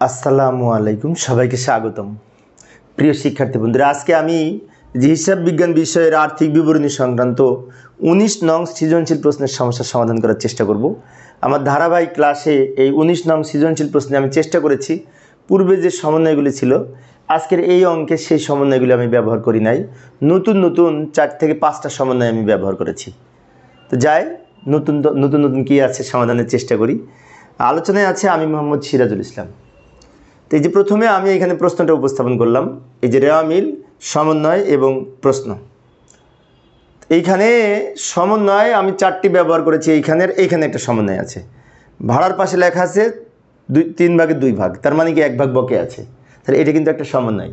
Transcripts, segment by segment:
আসসালামু আলাইকুম, সবাইকে স্বাগতম। প্রিয় শিক্ষার্থী বন্ধুরা, আজকে আমি যে হিসাব বিজ্ঞান বিষয়ের আর্থিক বিবরণী সংক্রান্ত উনিশ নং সৃজনশীল প্রশ্নের সমস্যার সমাধান করার চেষ্টা করব। আমার ধারাবাহিক ক্লাসে এই উনিশ নং সৃজনশীল প্রশ্নে আমি চেষ্টা করেছি। পূর্বে যে সমন্বয়গুলি ছিল, আজকের এই অঙ্কে সেই সমন্বয়গুলি আমি ব্যবহার করি নাই। নতুন নতুন চার থেকে পাঁচটা সমন্বয় আমি ব্যবহার করেছি। তো যাই, নতুন নতুন নতুন কী আছে সমাধানের চেষ্টা করি। আলোচনায় আছে আমি মোহাম্মদ সিরাজুল ইসলাম। তো এই যে প্রথমে আমি এখানে প্রশ্নটা উপস্থাপন করলাম। এই যে রেওয়া মিল সমন্বয় এবং প্রশ্ন। এইখানে সমন্বয় আমি চারটি ব্যবহার করেছি, এইখানের, এইখানে একটা সমন্বয় আছে। ভাড়ার পাশে লেখা আছে দুই, তিন ভাগের দুই ভাগ, তার মানে কি এক ভাগ বকে আছে। তাহলে এটা কিন্তু একটা সমন্বয়।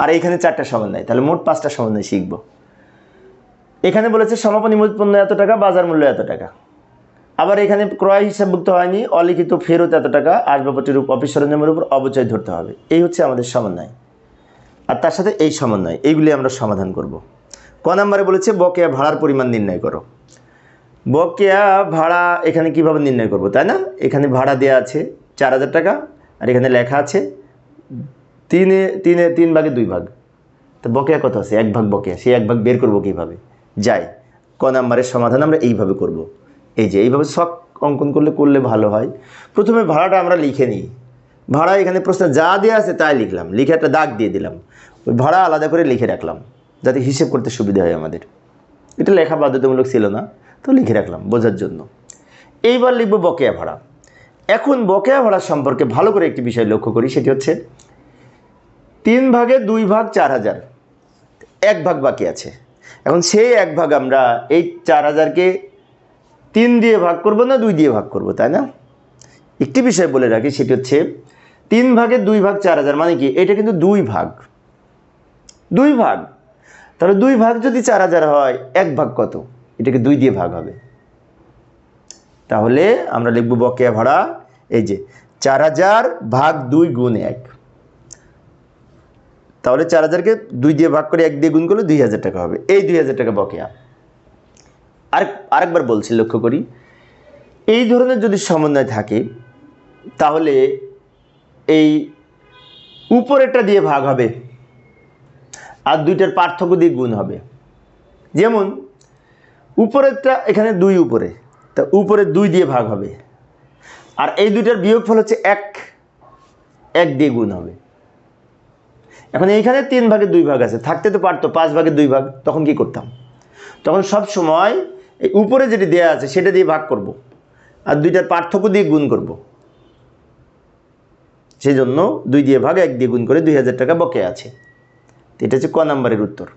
আর এইখানে চারটা সমন্বয়, তাহলে মোট পাঁচটা সমন্বয় শিখব। এখানে বলেছে সমাপনী মূল্য পণ্য এত টাকা, বাজার মূল্য এত টাকা। আবার এখানে ক্রয় হিসাবভুক্ত হয়নি, অলিখিত ফেরত এত টাকা আসবাবপত্রের অফিস সরঞ্জামের উপর অবচয় ধরতে হবে। এই হচ্ছে আমাদের সমন্বয়। আর তার সাথে এই সমন্বয়, এইগুলি আমরা সমাধান করব। ক নম্বরে বলেছে, বকেয়া ভাড়ার পরিমাণ নির্ণয় করো। বকেয়া ভাড়া এখানে কীভাবে নির্ণয় করব, তাই না? এখানে ভাড়া দেওয়া আছে চার হাজার টাকা, আর এখানে লেখা আছে তিনে তিনে, তিন ভাগে দুই ভাগ। তো বকেয়া কত আছে? এক ভাগ বকেয়া। সেই এক ভাগ বের করব কীভাবে? যাই, ক নাম্বারের সমাধান আমরা এইভাবে করব। এই যে, এইভাবে শখ অঙ্কন করলে করলে ভালো হয়। প্রথমে ভাড়াটা আমরা লিখে নিই। ভাড়া এখানে প্রশ্ন যা দেওয়া আছে তাই লিখলাম। লিখে একটা দাগ দিয়ে দিলাম। ওই ভাড়া আলাদা করে লিখে রাখলাম, যাতে হিসেব করতে সুবিধা হয় আমাদের। এটা লেখা বাধ্যতামূলক ছিল না, তো লিখে রাখলাম বোঝার জন্য। এইবার লিখব বকেয়া ভাড়া। এখন বকেয়া ভাড়া সম্পর্কে ভালো করে একটি বিষয় লক্ষ্য করি, সেটি হচ্ছে তিন ভাগে দুই ভাগ চার হাজার। এক ভাগ বাকি আছে। এখন সেই এক ভাগ আমরা এই চার হাজারকে তিন দিয়ে ভাগ করব না দুই দিয়ে ভাগ করব, তাই না? একটি বিষয় বলে রাখি, সেটি হচ্ছে তিন ভাগে দুই ভাগ চার হাজার মানে কি? এটা কিন্তু দুই ভাগ। দুই ভাগ। তাহলে দুই ভাগ যদি চার হাজার হয়, এক ভাগ কত? এটাকে দুই দিয়ে ভাগ হবে। তাহলে আমরা লিখব বকেয়া ভাড়া, এই যে চার হাজার ভাগ দুই গুণ এক। তাহলে চার হাজারকে দুই দিয়ে ভাগ করে এক দিয়ে গুণ করলে দুই হাজার টাকা হবে। এই দুই হাজার টাকা বকেয়া। আরেক, আরেকবার বলছি, লক্ষ্য করি। এই ধরনের যদি সমন্বয় থাকে, তাহলে এই উপরেরটা দিয়ে ভাগ হবে আর দুইটার পার্থক্য দিয়ে গুণ হবে। যেমন, উপরেরটা এখানে দুই উপরে, তা উপরে দুই দিয়ে ভাগ হবে। আর এই দুইটার বিয়োগফল হচ্ছে এক এক দিয়ে গুণ হবে। এখন এইখানে তিন ভাগে দুই ভাগ আছে, থাকতে তো পারতো, পাঁচ ভাগে দুই ভাগ, তখন কি করতাম? তখন সব সময় এই উপরে যেটি দেয়া আছে, সেটা দিয়ে ভাগ করব। আর দুইটার পার্থক্য দিয়ে গুণ করব। সেই জন্য দুই দিয়ে ভাগ, এক দিয়ে গুণ করে দুই হাজার টাকা বকে আছে। এটা হচ্ছে ক নাম্বারের উত্তর।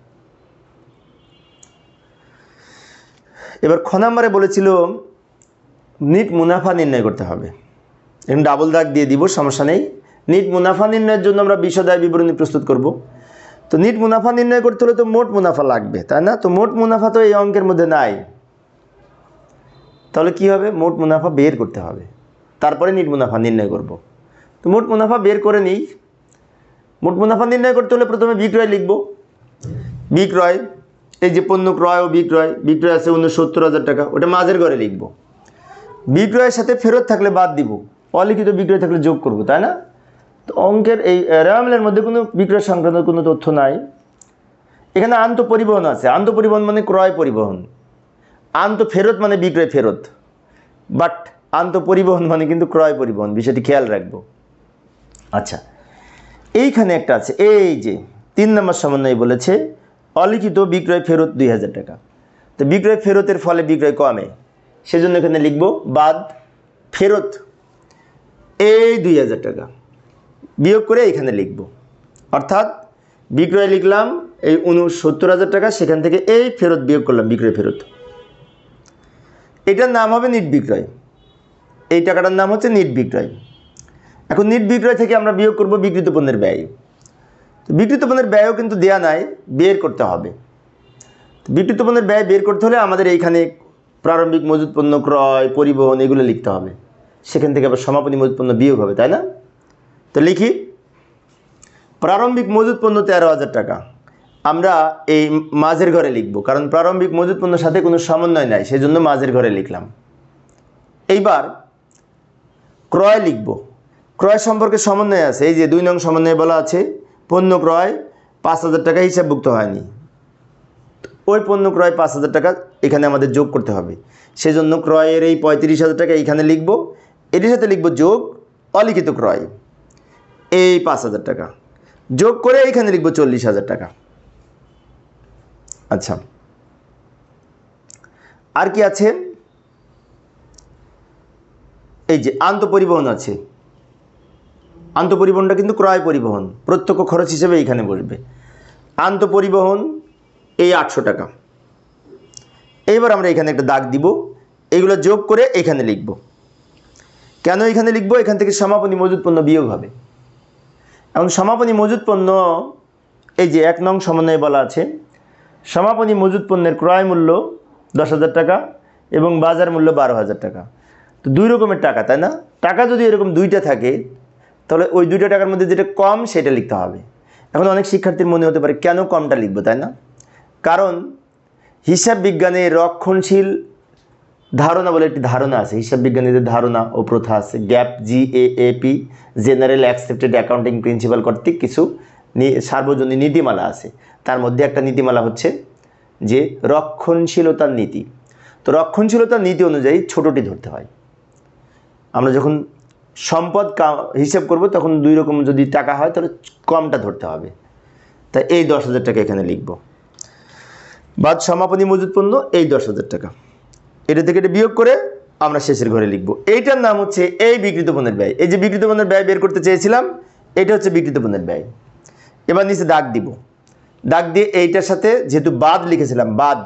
এবার খ নাম্বারে বলেছিল, নিট মুনাফা নির্ণয় করতে হবে। এখন ডাবল দাগ দিয়ে দিব, সমস্যা নেই। নিট মুনাফা নির্ণয়ের জন্য আমরা বিশদায় বিবরণী প্রস্তুত করব। তো নিট মুনাফা নির্ণয় করতে হলে তো মোট মুনাফা লাগবে, তাই না? তো মোট মুনাফা তো এই অঙ্কের মধ্যে নাই। তাহলে কি হবে? মোট মুনাফা বের করতে হবে। তারপরে নিট মুনাফা নির্ণয় করব। তো মোট মুনাফা বের করে নিই। মোট মুনাফা নির্ণয় করতে হলে প্রথমে বিক্রয় লিখব। বিক্রয়, এই যে পণ্য ক্রয় ও বিক্রয় বিক্রয় আছে উনসত্তর হাজার টাকা, ওটা মাঝের ঘরে লিখব। বিক্রয়ের সাথে ফেরত থাকলে বাদ দিব। অলিখিত বিক্রয় থাকলে যোগ করব, তাই না? তো অঙ্কের এই রেওয়ামিলের মধ্যে কোনো বিক্রয় সংক্রান্ত কোনো তথ্য নাই। এখানে আন্ত পরিবহন আছে। আন্ত পরিবহন মানে ক্রয় পরিবহন। আন্ত ফেরত মানে বিক্রয় ফেরত। বাট আন্ত পরিবহন মানে কিন্তু ক্রয় পরিবহন, বিষয়টি খেয়াল রাখব। আচ্ছা এইখানে একটা আছে, এই যে তিন নম্বর সমন্বয় বলেছে, অলিখিত বিক্রয় ফেরত দুই হাজার টাকা। তো বিক্রয় ফেরতের ফলে বিক্রয় কমে, সেজন্য এখানে লিখব, বাদ ফেরত এই দুই হাজার টাকা। বিয়োগ করে এখানে লিখব। অর্থাৎ বিক্রয় লিখলাম, এই উনসত্তর হাজার টাকা, সেখান থেকে এই ফেরত বিয়োগ করলাম, বিক্রয় ফেরত। এটার নাম হবে নিট বিক্রয়। এই টাকাটার নাম হচ্ছে নিট বিক্রয়। এখন নিট বিক্রয় থেকে আমরা বিয়োগ করব বিকৃত পণ্যের ব্যয়। তো বিকৃত পণ্যের ব্যয়ও কিন্তু দেয়া নাই, বের করতে হবে। বিকৃত পণ্যের ব্যয় বের করতে হলে আমাদের এইখানে প্রারম্ভিক মজুত পণ্য ক্রয়, পরিবহন এগুলো লিখতে হবে। সেখান থেকে আবার সমাপনী মজুত পণ্য বিয়োগ হবে, তাই না? তো লিখি, প্রারম্ভিক মজুত পণ্য তেরো হাজার টাকা। আমরা এই মাঝের ঘরে লিখব, কারণ প্রারম্ভিক মজুত পণ্যের সাথে কোনো সমন্বয় নাই সেই জন্য মাঝের ঘরে লিখলাম। এইবার ক্রয় লিখব। ক্রয় সম্পর্কে সমন্বয় আছে, এই যে দুই নং সমন্বয়ে বলা আছে, পণ্য ক্রয় পাঁচ হাজার টাকা হিসাবভুক্ত হয়নি। ওই পণ্য ক্রয় পাঁচ হাজার টাকা এখানে আমাদের যোগ করতে হবে। সেজন্য ক্রয়ের এই পঁয়ত্রিশ হাজার টাকা এইখানে লিখব, এটির সাথে লিখব যোগ অলিখিত ক্রয়, এই পাঁচ হাজার টাকা। যোগ করে এইখানে লিখব চল্লিশ হাজার টাকা। আচ্ছা। আর কি আছে? এই যে আন্তঃপরিবহন আছে। আন্তঃপরিবহনটা কিন্তু ক্রয় পরিবহন, প্রত্যক্ষ খরচ হিসেবে এইখানে বসবে। আন্তঃপরিবহন, এই আটশো টাকা। এইবার আমরা এখানে একটা দাগ দিব, এগুলো যোগ করে এখানে লিখব। কেন এখানে লিখব? এখান থেকে সমাপনী মজুদ পণ্য বিয়োগ হবে। এখন সমাপনী মজুদ পণ্য, এই যে এক নং সমন্বয়ে বলা আছে সমাপনী মজুদ পণ্যের ক্রয় মূল্য দশ হাজার টাকা এবং বাজার মূল্য বারো হাজার টাকা। তো দুই রকমের টাকা, তাই না? টাকা যদি এরকম দুইটা থাকে, তাহলে ওই দুইটা টাকার মধ্যে যেটা কম সেটা লিখতে হবে। এখন অনেক শিক্ষার্থীর মনে হতে পারে, কেন কমটা লিখব, তাই না? কারণ হিসাব বিজ্ঞানে রক্ষণশীল ধারণা বলে একটি ধারণা আছে। হিসাব বিজ্ঞানীদের ধারণা ও প্রথা আছে, gap, G, A A, P, general, accepted accounting principle কর্তৃক কিছু সার্বজনীন নীতিমালা আছে। তার মধ্যে একটা নীতিমালা হচ্ছে যে রক্ষণশীলতার নীতি। তো রক্ষণশীলতার নীতি অনুযায়ী ছোটটি ধরতে হয়। আমরা যখন সম্পদ হিসাব করব, তখন দুই রকম যদি টাকা হয়, তাহলে কমটা ধরতে হবে। তাই এই দশ হাজার টাকা এখানে লিখব। বাদ সমাপনী মজুদ পণ্য, এই দশ হাজার টাকা। এটা থেকে এটা বিয়োগ করে আমরা শেষের ঘরে লিখব। এইটার নাম হচ্ছে এই বিকৃত পণ্যের ব্যয়। এই যে বিকৃত পণ্যের ব্যয় বের করতে চেয়েছিলাম, এটা হচ্ছে বিকৃত পণ্যের ব্যয়। এবার নিচে দাগ দিব। দাগ দিয়ে এইটার সাথে যেহেতু বাদ লিখেছিলাম, বাদ,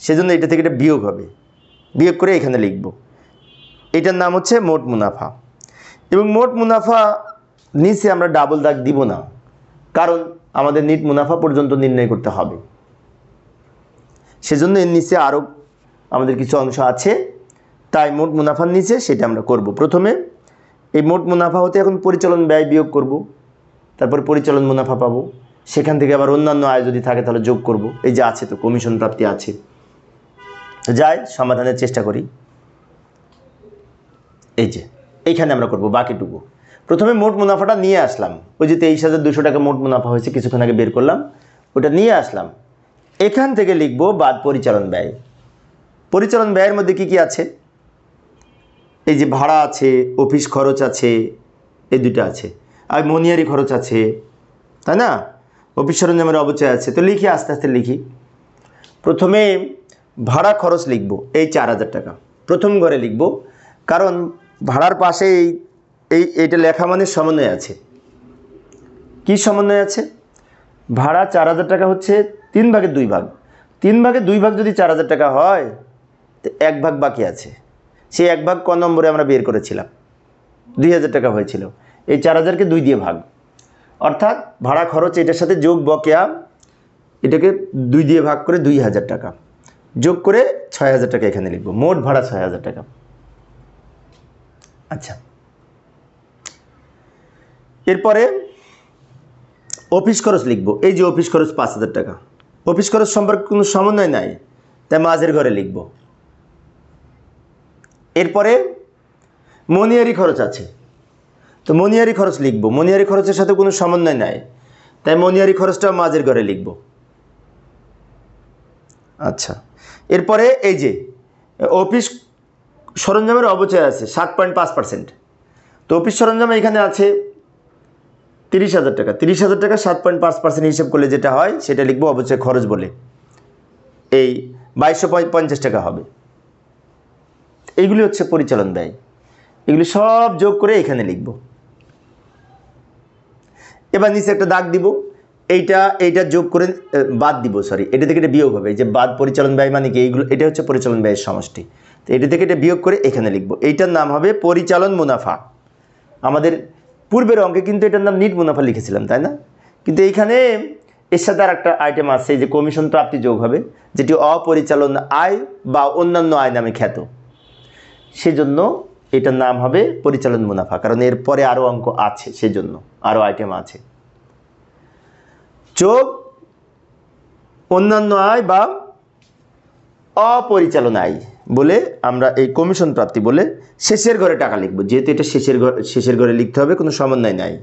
সেজন্য এটা থেকে এটা বিয়োগ হবে। বিয়োগ করে এখানে লিখব। এটার নাম হচ্ছে মোট মুনাফা। এবং মোট মুনাফা নিচে আমরা ডাবল দাগ দিব না, কারণ আমাদের নিট মুনাফা পর্যন্ত নির্ণয় করতে হবে। সেজন্য এর নিচে আরও আমাদের কিছু অংশ আছে, তাই মোট মুনাফার নিচে সেটা আমরা করব। প্রথমে এই মোট মুনাফা হতে এখন পরিচালন ব্যয় বিয়োগ করব, তারপর পরিচালন মুনাফা পাবো। সেখান থেকে আবার অন্যান্য আয় যদি থাকে, তাহলে যোগ করব। এই যে আছে তো কমিশন প্রাপ্তি আছে। যাই, সমাধানের চেষ্টা করি। এই যে, এইখানে আমরা করব বাকিটুকু। প্রথমে মোট মুনাফাটা নিয়ে আসলাম। ওই যে তেইশ হাজার দুশো টাকা মোট মুনাফা হয়েছে, কিছুক্ষণ আগে বের করলাম। ওটা নিয়ে আসলাম। এখান থেকে লিখব বাদ পরিচালন ব্যয়। পরিচালন ব্যয়ের মধ্যে কি কি আছে? এই যে ভাড়া আছে, অফিস খরচ আছে, এই দুটো আছে। আর মনিয়ারি খরচ আছে, তাই না? অফিস সরঞ্জামের অবচয় আছে। তো লিখি, আস্তে আস্তে লিখি। প্রথমে ভাড়া খরচ লিখব, এই চার হাজার টাকা। প্রথম ঘরে লিখব, কারণ ভাড়ার পাশে এই এই, এইটা লেখা মানে সমন্বয় আছে। কি সমন্বয় আছে? ভাড়া চার হাজার টাকা হচ্ছে তিন ভাগের দুই ভাগ। তিন ভাগের দুই ভাগ যদি চার হাজার টাকা হয়, তো এক ভাগ বাকি আছে। সেই এক ভাগ ক নম্বরে আমরা বের করেছিলাম। দুই হাজার টাকা হয়েছিল। এই চার হাজারকে দুই দিয়ে ভাগ। অর্থাৎ ভাড়া খরচ এটার সাথে যোগ বকেয়া, এটাকে দুই দিয়ে ভাগ করে দুই হাজার টাকা। যোগ করে ছয় হাজার টাকা এখানে লিখব। মোট ভাড়া ছয় হাজার টাকা। আচ্ছা। এরপরে অফিস খরচ লিখব। এই যে অফিস খরচ পাঁচ হাজার টাকা। অফিস খরচ সম্পর্কে কোনো সমন্বয় নাই, তাই মাঝের ঘরে লিখব। এরপরে মনিয়ারি খরচ আছে। তো মনিয়ারি খরচ লিখব। মনিয়ারি খরচের সাথে কোনো সমন্বয় নাই। তাই মনিয়ারি খরচটা মাঝের ঘরে লিখব। আচ্ছা। এরপরে এই যে, অফিস সরঞ্জামের অবচয় আছে, সাত পয়েন্ট পাঁচ পার্সেন্ট। তো অফিস সরঞ্জাম এখানে আছে তিরিশ হাজার টাকা। তিরিশ হাজার টাকা সাত পয়েন্ট পাঁচ পার্সেন্ট হিসেব করলে যেটা হয়, সেটা লিখব অবচয় খরচ বলে। এই বাইশশো পঞ্চাশ টাকা হবে। এইগুলি হচ্ছে পরিচালন ব্যয়। এগুলি সব যোগ করে এখানে লিখব। এবার নিচে একটা দাগ দিব। এইটা এইটা যোগ করে বাদ দিব সরি এটা থেকে এটা বিয়োগ হবে। যে বাদ পরিচালন ব্যয় মানে কি? এইগুলো, এটা হচ্ছে পরিচালন ব্যয়ের সমষ্টি। তো এটা থেকে এটা বিয়োগ করে এখানে লিখব। এইটার নাম হবে পরিচালন মুনাফা। আমাদের পূর্বের অঙ্কে কিন্তু এটার নাম নিট মুনাফা লিখেছিলাম, তাই না? কিন্তু এইখানে এর সাথে আর একটা আইটেম আছে যে কমিশন প্রাপ্তি যোগ হবে, যেটি অপরিচালন আয় বা অন্যান্য আয় নামে খ্যাত। সেজন্য এটার নাম হবে পরিচালন মুনাফা, কারণ এর পরে আরও অঙ্ক আছে, সেজন্য আরও আইটেম আছে। যোগ অন্যান্য আয় বা অপরিচালন আয় বলে আমরা এই কমিশন প্রাপ্তি বলে শেষের ঘরে টাকা লিখব। যেহেতু এটা শেষের ঘর শেষের ঘরে লিখতে হবে, কোনো সমন্বয় নাই।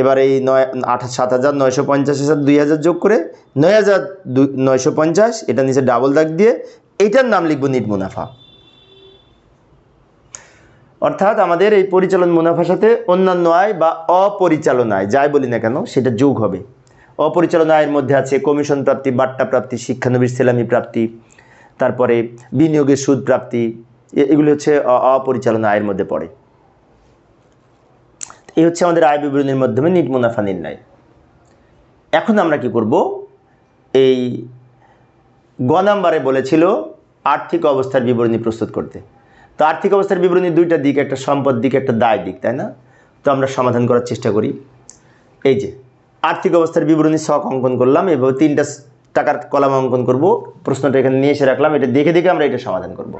এবার এই নয়, আট, সাত হাজার নয়শো পঞ্চাশ হাজার দুই হাজার যোগ করে নয় হাজার নয়শো পঞ্চাশ, এটা নিচে ডাবল দাগ দিয়ে এইটার নাম লিখব নিট মুনাফা। অর্থাৎ আমাদের এই পরিচালন মুনাফার সাথে অন্যান্য আয় বা অপরিচালন আয় যাই বলি না কেন, সেটা যোগ হবে। অপরিচালন আয়ের মধ্যে আছে কমিশন প্রাপ্তি বাট্টা প্রাপ্তি, শিক্ষানবিশ, সেলামি প্রাপ্তি, তারপরে বিনিয়োগের সুদ প্রাপ্তি এগুলি হচ্ছে অপরিচালন আয়ের মধ্যে পড়ে। এই হচ্ছে আমাদের আয় বিবরণীর মাধ্যমে নিট মুনাফা নির্ণয়। এখন আমরা কি করব? এই গ নাম্বারে বলেছিল আর্থিক অবস্থার বিবরণী প্রস্তুত করতে। তো আর্থিক অবস্থার বিবরণী দুইটা দিক, একটা সম্পদ দিক, একটা দায় দিক, তাই না? তো আমরা সমাধান করার চেষ্টা করি। এই যে আর্থিক অবস্থার বিবরণী শখ অঙ্কন করলাম, এভাবে তিনটা টাকার কলাম অঙ্কন করব। প্রশ্নটা এখানে নিয়ে এসে রাখলাম, এটা দেখে দেখে আমরা এটা সমাধান করব।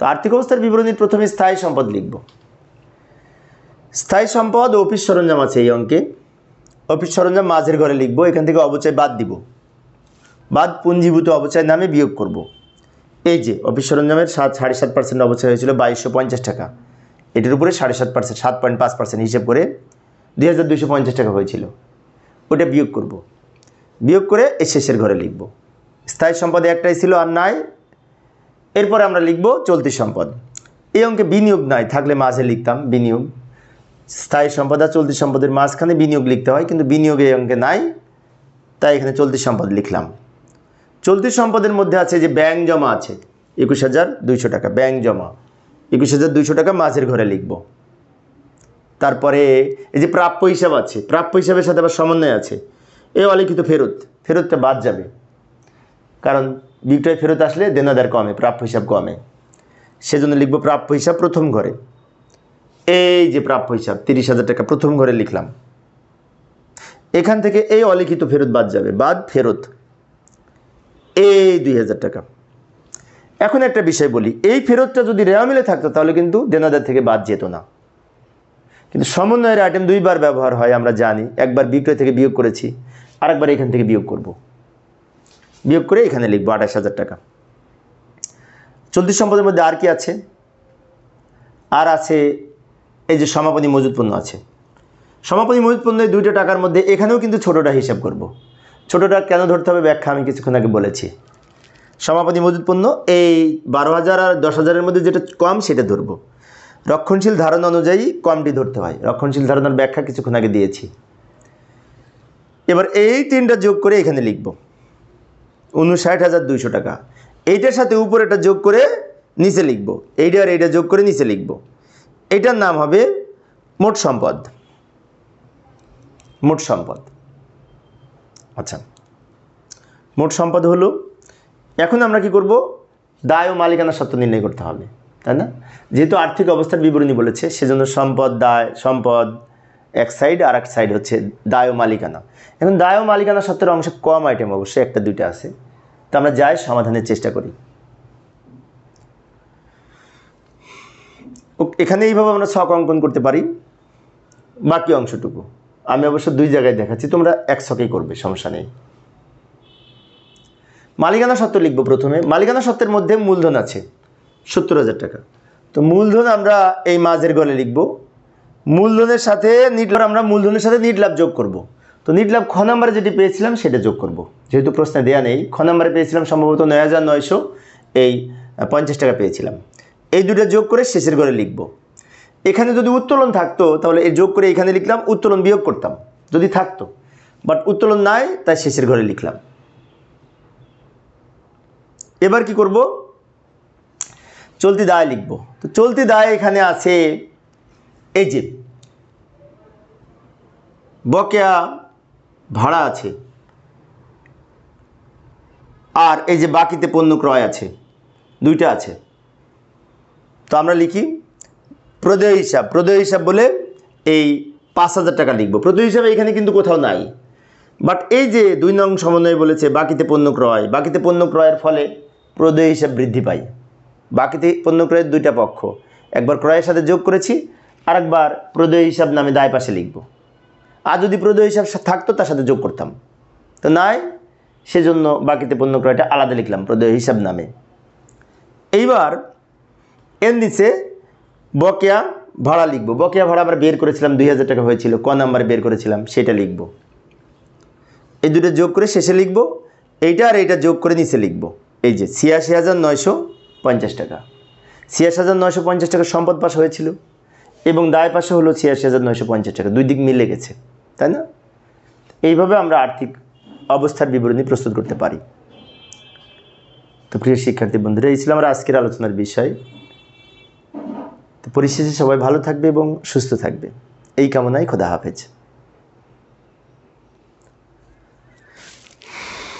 তো আর্থিক অবস্থার বিবরণীর প্রথমে স্থায়ী সম্পদ লিখব। স্থায়ী সম্পদ অফিস সরঞ্জাম আছে এই অঙ্কে। অফিস সরঞ্জাম মাঝের ঘরে লিখব, এখান থেকে অবচয় বাদ দিব। বাদ পুঞ্জীভূত অবচয় নামে বিয়োগ করব। এই যে, অফিস সরঞ্জামের সাত, সাড়ে সাত পার্সেন্ট অবচয় হয়েছিল বাইশশো পঞ্চাশ টাকা। এটির উপরে সাড়ে সাত পার্সেন্ট সাত পয়েন্ট পাঁচ পার্সেন্ট হিসেব করে দুই হাজার দুইশো পঞ্চাশ টাকা হয়েছিল। ওটা বিয়োগ করব। বিয়োগ করে এই শেষের ঘরে লিখব। স্থায়ী সম্পদে একটাই ছিল আর নাই। এরপরে আমরা লিখব চলতি সম্পদ। এই অঙ্কে বিনিয়োগ নাই, থাকলে মাঝে লিখতাম বিনিয়োগ। স্থায়ী সম্পদ আর চলতি সম্পদের মাঝখানে বিনিয়োগ লিখতে হয়, কিন্তু বিনিয়োগ এই অঙ্কে নাই, তাই এখানে চলতি সম্পদ লিখলাম। চলতি সম্পদের মধ্যে আছে যে ব্যাংক জমা আছে, একুশ হাজার দুইশো টাকা, ব্যাংক জমা। একুশ হাজার দুইশো টাকা মাঝের ঘরে লিখব। তারপরে এই যে প্রাপ্য হিসাব আছে, প্রাপ্য হিসাবের সাথে আবার সমন্বয় আছে। এই অলিখিত ফেরত, ফেরতটা বাদ যাবে। কারণ বিক্রয় ফেরত আসলে দেনাদার কমে, প্রাপ্য হিসাব কমে। সেজন্য লিখব প্রাপ্য হিসাব প্রথম ঘরে। এই যে প্রাপ্য হিসাব, তিরিশ হাজার টাকা প্রথম ঘরে লিখলাম। এখান থেকে এই অলিখিত ফেরত বাদ যাবে, বাদ ফেরত। এই দুই হাজার টাকা। এখন একটা বিষয় বলি, এই ফেরতটা যদি রেওয়া মিলে থাকতো, তাহলে কিন্তু দেনাদার থেকে বাদ যেত না। কিন্তু সমন্বয়ের আইটেম দুইবার ব্যবহার হয়, আমরা জানি। একবার বিক্রয় থেকে বিয়োগ করেছি, আরেকবার এখান থেকে বিয়োগ করব। বিয়োগ করে এখানে লিখব আঠাশ হাজার টাকা। চলতি সম্পদের মধ্যে আর কি আছে? আর আছে এই যে সমাপনী মজুদ পণ্য আছে। সমাপনী মজুদ পণ্য এই দুইটা টাকার মধ্যে এখানেও কিন্তু ছোটোটা হিসাব করব। ছোটোটা কেন ধরতে হবে ব্যাখ্যা আমি কিছুক্ষণ আগে বলেছি। সমাপনী মজুদ পণ্য এই বারো হাজার আর দশ হাজারের মধ্যে যেটা কম সেটা ধরবো। রক্ষণশীল ধারণা অনুযায়ী কমটি ধরতে হয়। রক্ষণশীল ধারণার ব্যাখ্যা কিছুক্ষণ আগে দিয়েছি। এবার এই তিনটা যোগ করে এখানে লিখব। উনষাট হাজার দুইশো টাকা। এইটার সাথে উপরেটা যোগ করে নিচে লিখব। এইটা আর এইটা যোগ করে নিচে লিখব। এটার নাম হবে মোট সম্পদ। মোট সম্পদ। আচ্ছা। মোট সম্পদ হলো, এখন আমরা কি করব? দায় ও মালিকানা সত্ত্ব নির্ণয় করতে হবে। তাই না? যেহেতু আর্থিক অবস্থার বিবরণী বলেছে, সেজন্য সম্পদ, দায়, সম্পদ এক সাইড আর এক সাইড হচ্ছে দায় ও মালিকানা। এখন দায় ও মালিকানা সত্ত্বের অংশে কম আইটেম অবশ্যই একটা, দুইটা আছে। তো আমরা যাই সমাধানের চেষ্টা করি। এখানে এইভাবে আমরা ছক অঙ্কন করতে পারি। বাকি অংশটুকু। আমি অবশ্য দুই জায়গায় দেখাচ্ছি, তোমরা এক ছকেই করবে, সমস্যা নেই। মালিকানা সত্ত্ব লিখব প্রথমে। মালিকানা সত্ত্বের মধ্যে মূলধন আছে। সত্তর হাজার টাকা। তো মূলধন আমরা এই মাঝের গলে লিখব। মূলধনের সাথে নিট আমরা মূলধনের সাথে নিট লাভ যোগ করব। তো নিট লাভ খ নাম্বারে যেটি পেয়েছিলাম, সেটা যোগ করব। যেহেতু প্রশ্নে দেয়া নেই, খ নাম্বারে পেয়েছিলাম সম্ভবত নয় হাজার নয়শো, এই পঞ্চাশ টাকা পেয়েছিলাম। এই দুটা যোগ করে শেষের ঘরে লিখব। এখানে যদি উত্তোলন থাকতো, তাহলে এই যোগ করে এখানে লিখলাম, উত্তোলন বিয়োগ করতাম। যদি থাকতো বাট উত্তোলন নাই, তাই শেষের ঘরে লিখলাম। এবার কি করব? চলতি দায় লিখব। তো চলতি দায় এখানে আছে এই যে, বকেয়া ভাড়া আছে আর এই যে বাকিতে পণ্য ক্রয় আছে, দুইটা আছে। তো আমরা লিখি, প্রদেয় হিসাব প্রদেয় হিসাব বলে এই পাঁচ হাজার টাকা লিখব। প্রদেয় হিসাবে এখানে কিন্তু কোথাও নাই। বাট এই যে দুই নং সমন্বয় বলেছে বাকিতে পণ্য ক্রয়, বাকিতে পণ্য ক্রয়ের ফলে প্রদেয় হিসাব বৃদ্ধি পায়। বাকিতে পণ্য ক্রয়ের দুইটা পক্ষ। একবার ক্রয়ের সাথে যোগ করেছি, আরেকবার প্রদেয় হিসাব নামে দায় পাশে লিখব। আর যদি প্রদেয় হিসাব থাকতো, তার সাথে যোগ করতাম। তো নাই, সেজন্য বাকিতে পণ্য ক্রয়টা আলাদা লিখলাম, প্রদেয় হিসাব নামে। এইবার এর নিচে বকেয়া ভাড়া লিখব। বকেয়া ভাড়া আমরা বের করেছিলাম, দুই হাজার টাকা হয়েছিল, ক নাম্বারে বের করেছিলাম, সেটা লিখব। এই দুটো যোগ করে শেষে লিখব, এইটা আর এইটা যোগ করে নিচে লিখব। এই যে ছিয়াশি হাজার নয়শো পঞ্চাশ টাকা। ছিয়াশি হাজার নয়শো পঞ্চাশ টাকা সম্পদ পাশে হয়েছিল এবং দায় পাশে হলো ছিয়াশি হাজার নয়শো পঞ্চাশ টাকা। দুই দিক মিলে গেছে, তাই না? এইভাবে আমরা আর্থিক অবস্থার বিবরণী প্রস্তুত করতে পারি। তো প্রিয় শিক্ষার্থী বন্ধুরা, এই ছিল আমার আজকের আলোচনার বিষয়। তো পরিশেষে সবাই ভালো থাকবে এবং সুস্থ থাকবে। এই কামনায় খোদা হাফেজ।